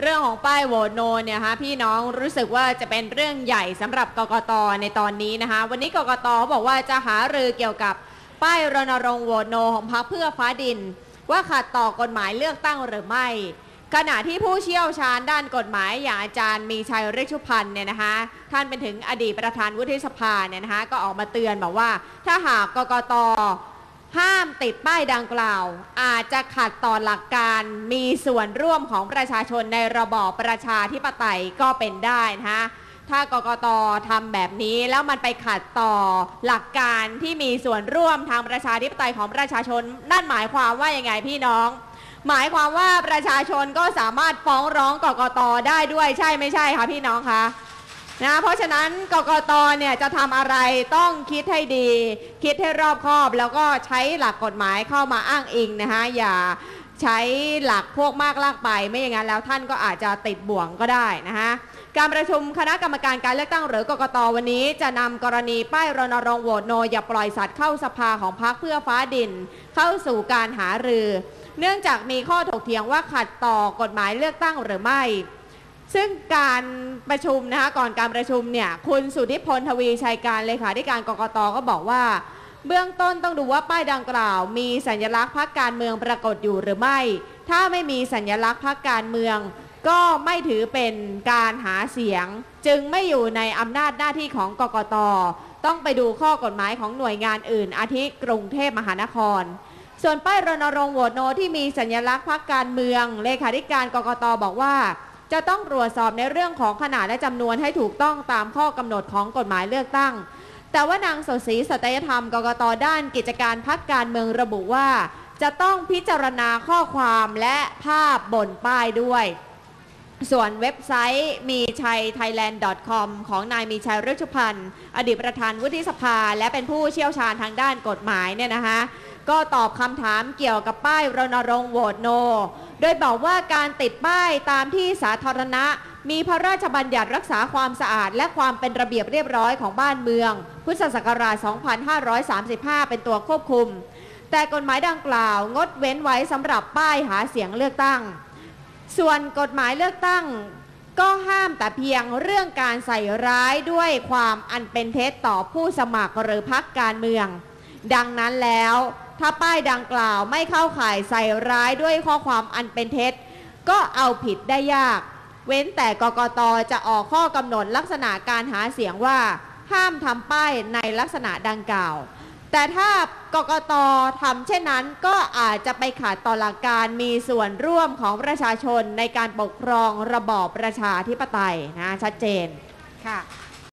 เรื่องของป้ายโหวตโนเนี่ยฮะพี่น้องรู้สึกว่าจะเป็นเรื่องใหญ่สำหรับกกตในตอนนี้นะคะวันนี้กกตเขาบอกว่าจะหารือเกี่ยวกับป้ายรณรงค์โหวตโนของพรรคเพื่อฟ้าดิน ว่าขัดต่อกฎหมายเลือกตั้งหรือไม่ ขณะที่ผู้เชี่ยวชาญด้านกฎหมายอย่างอาจารย์มีชัยฤชุพันธ์เนี่ยนะคะท่านเป็นถึงอดีตประธานวุฒิสภาเนี่ยนะคะก็ออกมาเตือนบอกว่าถ้าหากกกต ห้ามติดป้ายดังกล่าว อาจจะขัดต่อหลักการมีส่วนร่วมของประชาชนในระบอบประชาธิปไตยก็เป็นได้นะคะถ้ากกตทำแบบนี้แล้วมันไปขัดต่อหลักการที่มีส่วนร่วมทางประชาธิปไตยของประชาชน นั่นหมายความว่ายังไงพี่น้อง หมายความว่าประชาชนก็สามารถฟ้องร้องกกตได้ด้วยใช่ไม่ใช่คะพี่น้องคะ นะเพราะฉะนั้นกกตเนี่ยจะทำอะไรต้องคิดให้ดี คิดให้รอบคอบ แล้วก็ใช้หลักกฎหมายเข้ามาอ้างอิงนะคะอย่าใช้หลักพวกมากลากไป ไม่อย่างนั้นแล้วท่านก็อาจจะติดบ่วงก็ได้นะคะการประชุมคณะกรรมการการเลือกตั้งหรือกกตวันนี้จะนำกรณีป้ายรณรงค์โหวตโนอย่าปล่อยสัตว์เข้าสภาของพรรคเพื่อฟ้าดิน เข้าสู่การหารือ เนื่องจากมีข้อถกเถียงว่าขัดต่อกฎหมายเลือกตั้งหรือไม่ ซึ่งการประชุมนะคะก่อนการประชุมเนี่ยคุณสุทธิพลทวีชัยการเลขาธิการกกตก็บอกว่า เบื้องต้นต้องดูว่าป้ายดังกล่าว มีสัญลักษณ์พรรคการเมืองปรากฏอยู่หรือไม่ ถ้าไม่มีสัญลักษณ์พรรคการเมือง ก็ไม่ถือเป็นการหาเสียง จึงไม่อยู่ในอำนาจหน้าที่ของกกตต้องไปดูข้อกฎหมายของหน่วยงานอื่น อาทิกรุงเทพมหานคร ส่วนป้ายรณรงค์โหวตโนที่มีสัญลักษณ์พรรคการเมืองเลขาธิการกกตบอกว่า จะต้องตรวจสอบในเรื่องของขนาดและจำนวนให้ถูกต้องตามข้อกำหนดของกฎหมายเลือกตั้ง แต่ว่านางสศรีสัตยธรรมกกตด้านกิจการพักการเมืองระบุว่า จะต้องพิจารณาข้อความและภาพบนป้ายด้วย ส่วนเว็บไซต์มีชัย thailand.com ของนายมีชัยฤชุพันธ์อดีตประธานวุฒิสภา และเป็นผู้เชี่ยวชาญทางด้านกฎหมายเนี่ยนะคะ ก็ตอบคำถามเกี่ยวกับป้ายรณรงค์โหวตโน โดยบอกว่าการติดป้ายตามที่สาธารณะ มีพระราชบัญญัติรักษาความสะอาด และความเป็นระเบียบเรียบร้อยของบ้านเมือง พุทธศักราช 2535 เป็นตัวควบคุม แต่กฎหมายดังกล่าว งดเว้นไว้สำหรับป้ายหาเสียงเลือกตั้ง ส่วนกฎหมายเลือกตั้งก็ห้ามแต่เพียงเรื่องการใส่ร้ายด้วยความอันเป็นเท็จต่อผู้สมัครหรือพักการเมือง ดังนั้นแล้ว ถ้าป้ายดังกล่าวไม่เข้าข่ายใส่ร้ายด้วยข้อความอันเป็นเท็จ ก็เอาผิดได้ยาก เว้นแต่กกตจะออกข้อกำหนดลักษณะการหาเสียงว่า ห้ามทำป้ายในลักษณะดังกล่าว แต่ถ้ากกตทำเช่นนั้นก็อาจจะไปขาดต่อหลักการมีส่วนร่วมของประชาชนในการปกครองระบอบประชาธิปไตยนะชัดเจนค่ะ